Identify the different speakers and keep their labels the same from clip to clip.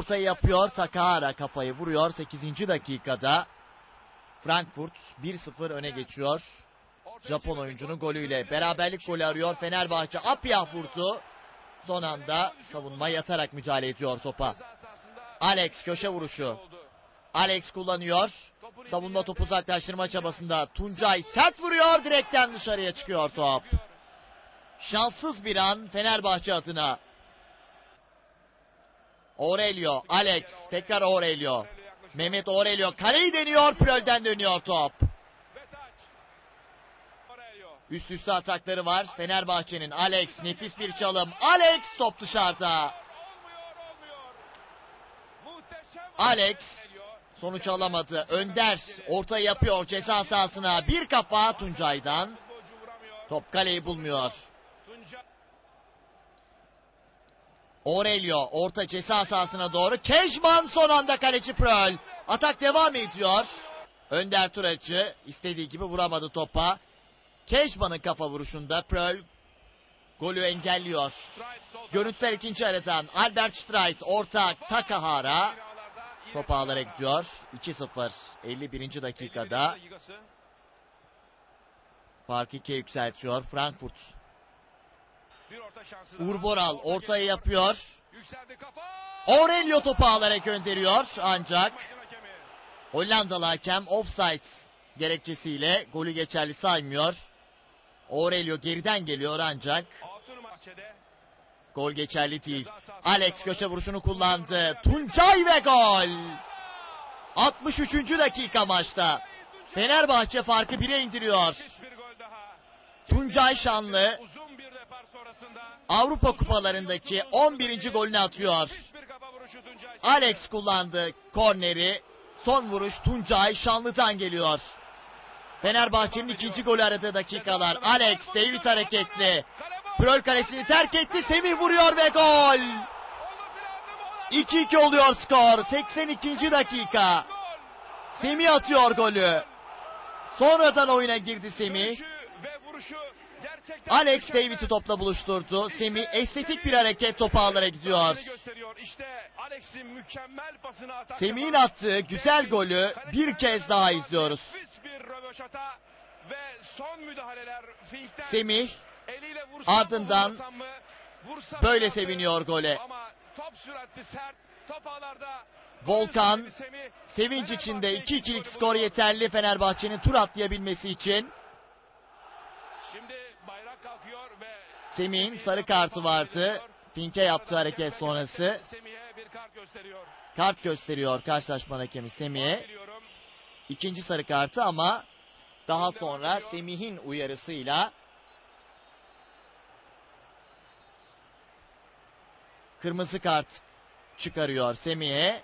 Speaker 1: Ortayı yapıyor. Takahara kafayı vuruyor 8. dakikada. Frankfurt 1-0 öne geçiyor. Japon oyuncunun golüyle beraberlik golü arıyor Fenerbahçe. Apyah vurdu. Son anda savunma yatarak müdahale ediyor topa. Alex köşe vuruşu. Alex kullanıyor. Savunma topu uzaklaştırma çabasında. Tuncay sert vuruyor. Direkten dışarıya çıkıyor top. Şanssız bir an Fenerbahçe adına. Aurelio, Alex, tekrar Aurelio. Mehmet Aurelio kaleyi deniyor. Pröl'den dönüyor top. Üst üste atakları var. Fenerbahçe'nin Alex nefis bir çalım. Alex top dışarıda. Alex sonuç alamadı. Önder orta yapıyor ceza sahasına. Bir kafa Tuncay'dan. Top kaleyi bulmuyor. Aurelio orta ceza sahasına doğru. Kejman son anda kaleci Pröl. Atak devam ediyor. Önder Turacı istediği gibi vuramadı topa. Kejman'ın kafa vuruşunda Pröl golü engelliyor. Görüntüler ikinci aradan. Albert Streit orta Takahara. Top ağlara gidiyor. 2-0 51. dakikada. Farkı ikiye yükseltiyor Frankfurt. Uğur Boral ortaya yapıyor. Aurelio topu ağlara gönderiyor ancak Hollandalı hakem offside gerekçesiyle golü geçerli saymıyor. Aurelio geriden geliyor ancak gol geçerli değil. Alex köşe vuruşunu kullandı. Tuncay ve gol. 63. dakika maçta. Fenerbahçe farkı 1'e indiriyor. Tuncay Şanlı Avrupa kupalarındaki 11. golünü atıyor. Alex kullandı korneri. Son vuruş Tuncay Şanlı'dan geliyor. Fenerbahçe'nin ikinci golü aradığı dakikalar. Alex David hareketli. Pröl kalesini terk etti. Semih vuruyor ve gol. 2-2 oluyor skor. 82. dakika. Semih atıyor golü. Sonradan oyuna girdi Semih. Alex David'i topla buluşturdu. Semih estetik bir hareket topu ağlara gidiyor. Semih'in attığı güzel golü bir kez daha izliyoruz. Semih ardından böyle seviniyor gole. Volkan sevinç içinde 2-2'lik skor yeterli Fenerbahçe'nin tur atlayabilmesi için. Semih'in sarı kartı vardı. Finke yaptığı hareket sonrası. Kart gösteriyor karşılaşma hakemi Semih'e. İkinci sarı kartı ama daha sonra Semih'in uyarısıyla kırmızı kart çıkarıyor Semih'e.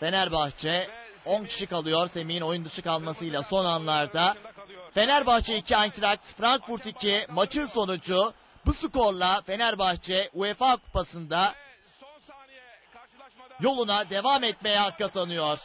Speaker 1: Fenerbahçe 10 kişi kalıyor Semih'in oyun dışı kalmasıyla son anlarda. Fenerbahçe 2 Eintracht Frankfurt 2 maçın sonucu bu skorla Fenerbahçe UEFA kupasında yoluna devam etmeye hak kazanıyor.